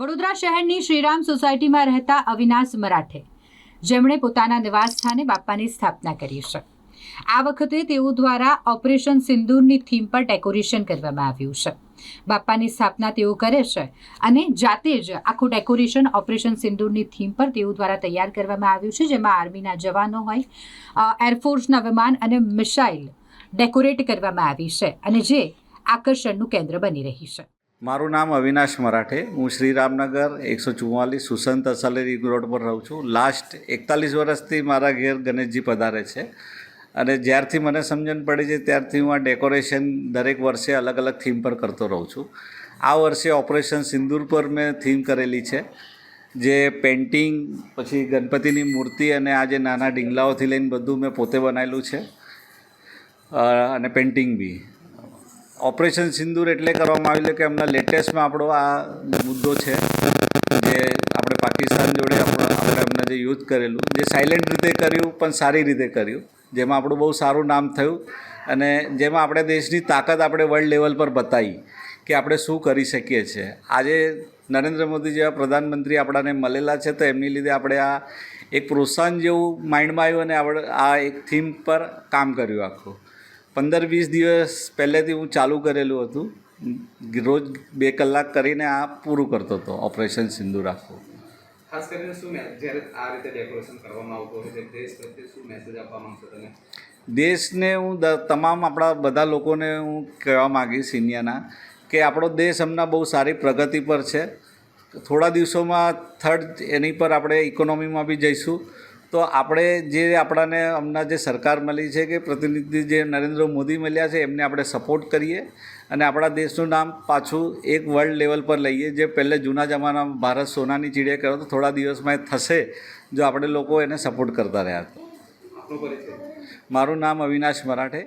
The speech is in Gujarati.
વડોદરા શહેરની શ્રીરામ સોસાયટીમાં રહેતા અવિનાશ મરાઠે જેમણે પોતાના નિવાસસ્થાને બાપ્પાની સ્થાપના કરી છે. આ વખતે તેઓ દ્વારા ઓપરેશન સિંદૂરની થીમ પર ડેકોરેશન કરવામાં આવ્યું છે. બાપ્પાની સ્થાપના તેઓ કરે છે અને જાતે જ આખું ડેકોરેશન ઓપરેશન સિંદૂરની થીમ પર તેઓ દ્વારા તૈયાર કરવામાં આવ્યું છે, જેમાં આર્મીના જવાનો હોય એરફોર્સના વિમાન અને મિસાઇલ ડેકોરેટ કરવામાં આવી છે અને જે આકર્ષણનું કેન્દ્ર બની રહી છે. મારું નામ અવિનાશ મરાઠે. હું શ્રીરામનગર એકસો ચુમ્માલીસ સુસંત અસલેરી રોડ પર રહું છું. લાસ્ટ એકતાલીસ વર્ષથી મારા ઘેર ગણેશજી પધારે છે. અને જ્યારથી મને સમજણ પડી છે, ત્યારથી હું આ ડેકોરેશન દરેક વર્ષે અલગ અલગ થીમ પર કરતો રહું છું. આ વર્ષે ઓપરેશન સિંદૂર પર મેં થીમ કરેલી છે, જે પેઇન્ટિંગ, પછી ગણપતિની મૂર્તિ અને આ જે નાના ડીંગલાઓથી લઈને બધું મેં પોતે બનાવેલું છે. અને પેઇન્ટિંગ બી. ઓપરેશન સિંદૂર એટલે કરવામાં આવેલું કે એમના લેટેસ્ટમાં આપણો આ મુદ્દો છે, જે આપણે પાકિસ્તાન જોડે આપણે એમને જે યુદ્ધ કરેલું, જે સાયલેન્ટ રીતે કર્યું, પણ સારી રીતે કર્યું. જેમાં આપણું બહુ સારું નામ થયું અને જેમાં આપણે દેશની તાકાત આપણે વર્લ્ડ લેવલ પર બતાવી કે આપણે શું કરી શકીએ છીએ. આજે નરેન્દ્ર મોદી જેવા પ્રધાનમંત્રી આપણાને મળેલા છે, તો એમની લીધે આપણે આ એક પ્રોત્સાહન જેવું માઇન્ડમાં આવ્યું અને આપણે આ એક થીમ પર કામ કર્યું આખું. પંદર વીસ દિવસ પહેલેથી હું ચાલુ કરેલું હતું. રોજ બે કલાક કરીને આ પૂરું કરતો હતો ઓપરેશન સિંધુ રાખવું. ખાસ કરીને શું જ્યારે આ રીતે ડેકોરેશન કરવામાં આવતું હોય છે દેશ પ્રત્યે શું મેસેજ આપવા માંગશો તમે? દેશને હું તમામ આપણા બધા લોકોને હું કહેવા માગીશ ઇન્ડિયાના કે આપણો દેશ હમણાં બહુ સારી પ્રગતિ પર છે. થોડા દિવસોમાં થર્ડ એની પર આપણે ઇકોનોમીમાં બી જઈશું. તો આપણે જે આપણાને હમણાં જે સરકાર મળી છે કે પ્રતિનિધિ જે નરેન્દ્ર મોદી મળ્યા છે એમને આપણે સપોર્ટ કરીએ અને આપણા દેશનું નામ પાછું એક વર્લ્ડ લેવલ પર લઈએ. જે પહેલે જૂના જમાનામાં ભારત સોનાની ચીડિયા કર્યો તો થોડા દિવસમાં એ થશે જો આપણે લોકો એને સપોર્ટ કરતા રહ્યા. મારું નામ અવિનાશ મરાઠે.